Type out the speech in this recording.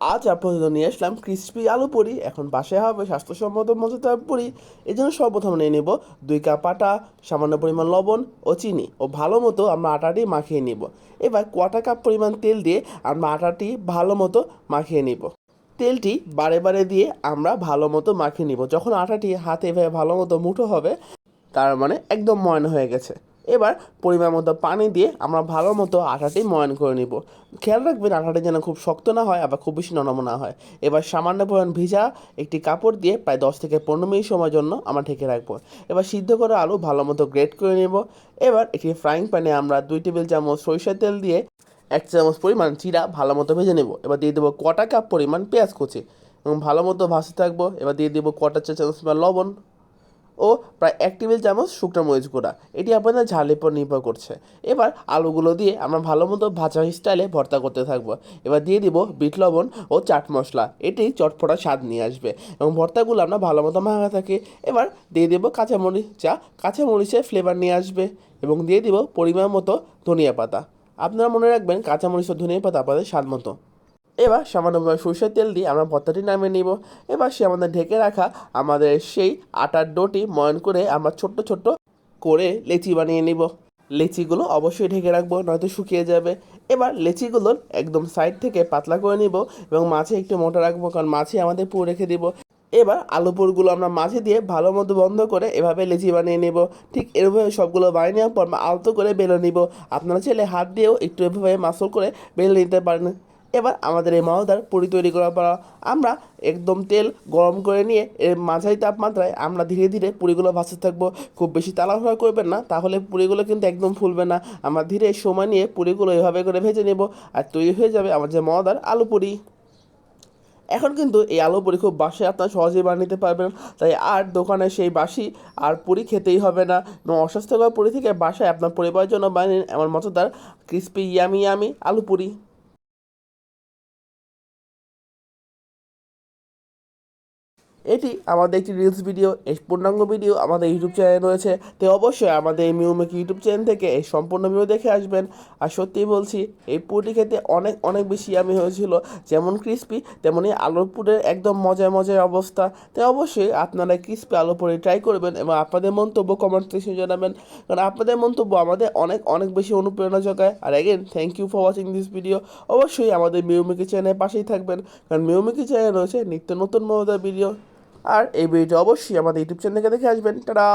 আজ আপনাদের নিয়ে আসলাম ক্রিসপি আলু পুরি। এখন বাসায় হবে স্বাস্থ্যসম্মত মজাদার পুরি। এই জন্য সর্বপ্রথম নিয়ে নেব দুই কাপ আটা, সামান্য পরিমাণ লবণ ও চিনি ও ভালো মতো আমরা আটাটি মাখিয়ে নিব। এবার কোয়াটা কাপ পরিমাণ তেল দিয়ে আমরা আটাটি ভালো মতো মাখিয়ে নিব। তেলটি বারে বারে দিয়ে আমরা ভালো মতো মাখিয়ে নিব। যখন আটাটি হাতে এভাবে ভালো মতো মুঠো হবে, তার মানে একদম ময়ন হয়ে গেছে। এবার পরিমাণ মতো পানি দিয়ে আমরা ভালো মতো আটাটি ময়ন করে নিব। খেয়াল রাখবেন আটাটি যেন খুব শক্ত না হয়, আবার খুব বেশি নরম না হয়। এবার সামান্য পরিমাণ ভিজা একটি কাপড় দিয়ে প্রায় দশ থেকে পনেরো মিনিট সময়ের জন্য আমরা ঢেকে রাখব। এবার সিদ্ধ করা আলু ভালো মতো গ্রেট করে নেব। এবার একটি ফ্রাইং প্যানে আমরা দুই টেবিল চামচ সরিষার তেল দিয়ে এক চামচ পরিমাণ চিরা ভালো মতো ভেজে নেব। এবার দিয়ে দেবো কটা কাপ পরিমাণ পেঁয়াজ কুচি এবং ভালো মতো ভাজতে থাকব। এবার দিয়ে দেবো কটা চা চামচ লবণ। ও প্রায় এক টেবিল চামচ শুকনো মরিচ গুঁড়া। এটি আপনাদের ঝালের উপর নির্ভর করছে। এবার আলুগুলো দিয়ে আমরা ভালো মতো ভাজা স্টাইলে ভর্তা করতে থাকব। এবার দিয়ে দিব বিট লবণ ও চাট মশলা। এটি চটপটা স্বাদ নিয়ে আসবে এবং ভর্তাগুলো আমরা ভালো মতো মাখা থাকি। এবার দিয়ে দেবো কাঁচামরিচ। চা কাঁচামরিচের ফ্লেভার নিয়ে আসবে এবং দিয়ে দিব পরিমাণ মতো ধনিয়া পাতা। আপনারা মনে রাখবেন কাঁচামরিচ ও ধনিয়া পাতা আপনাদের স্বাদ মতো। এবার সামান্য পরিমাণ সরষের তেল দিয়ে আমরা ভর্তাটি নামিয়ে নিব। এবার সে আমাদের ঢেকে রাখা আমাদের সেই আটার ডোটি ময়ন করে আমরা ছোট্ট ছোট্ট করে লেচি বানিয়ে নিব। লেচিগুলো অবশ্যই ঢেকে রাখব, নয়তো শুকিয়ে যাবে। এবার লেচিগুলোর একদম সাইড থেকে পাতলা করে নিব এবং মাছে একটু মোটা রাখব কারণ মাছে আমাদের পুরো রেখে দিব। এবার আলু পুরগুলো আমরা মাঝে দিয়ে ভালো মতো বন্ধ করে এভাবে লেচি বানিয়ে নেব। ঠিক এভাবে সবগুলো বানিয়ে নেওয়ার পর আলতো করে বেলে নিব। আপনারা চাইলে হাত দিয়েও একটু এভাবে মাসল করে বেলে নিতে পারেন। এবার আমাদের এই মহদার পুরি তৈরি করার পর আমরা একদম তেল গরম করে নিয়ে এর মাঝারি তাপমাত্রায় আমরা ধীরে ধীরে পুরিগুলো ভাজতে থাকব। খুব বেশি তাড়াহুড়া করবেন না, তাহলে পুরিগুলো কিন্তু একদম ফুলবে না। আমরা ধীরে সময় নিয়ে পুরিগুলো এভাবে করে ভেজে নেব আর তৈরি হয়ে যাবে আমার যে মহদার আলু পুরি। এখন কিন্তু এই আলু পুরি খুব বাসায় আপনারা সহজেই বানিয়ে নিতে পারবেন। তাই আর দোকানে সেই বাসি আর পুরি খেতেই হবে না। এবং অস্বাস্থ্যকর পুরি থেকে বাসায় আপনার পরিবারের জন্য বানিয়ে এমন মজাদার ক্রিস্পি ইয়ামি ইয়ামি আলু পুরি। এটি আমাদের একটি রিলস ভিডিও এই পূর্ণাঙ্গ ভিডিও আমাদের ইউটিউব চ্যানেলে রয়েছে। তো অবশ্যই আমাদের এই মিউমিক ইউটিউব চ্যানেল থেকে এই সম্পূর্ণ ভিডিও দেখে আসবেন। আর সত্যিই বলছি, এই পুরটি খেতে অনেক অনেক বেশি আমি হয়েছিল। যেমন ক্রিস্পি তেমনই আলুর পুরের একদম মজায় মজায় অবস্থা। তাই অবশ্যই আপনারা ক্রিস্পি আলু পুরি ট্রাই করবেন এবং আপনাদের মন্তব্য কমেন্ট সেকশনে জানাবেন। কারণ আপনাদের মন্তব্য আমাদের অনেক অনেক বেশি অনুপ্রেরণা জোগায় আর again thank you for watching this video অবশ্যই আমাদের মিউমিকি চ্যানেলের পাশেই থাকবেন। কারণ মিউমিকি চ্যানেল রয়েছে নিত্য নতুন মজাদার ভিডিও আর এই ভিডিওটি অবশ্যই আমাদের ইউটিউব চ্যানেল থেকে দেখে আসবেন। টাটা!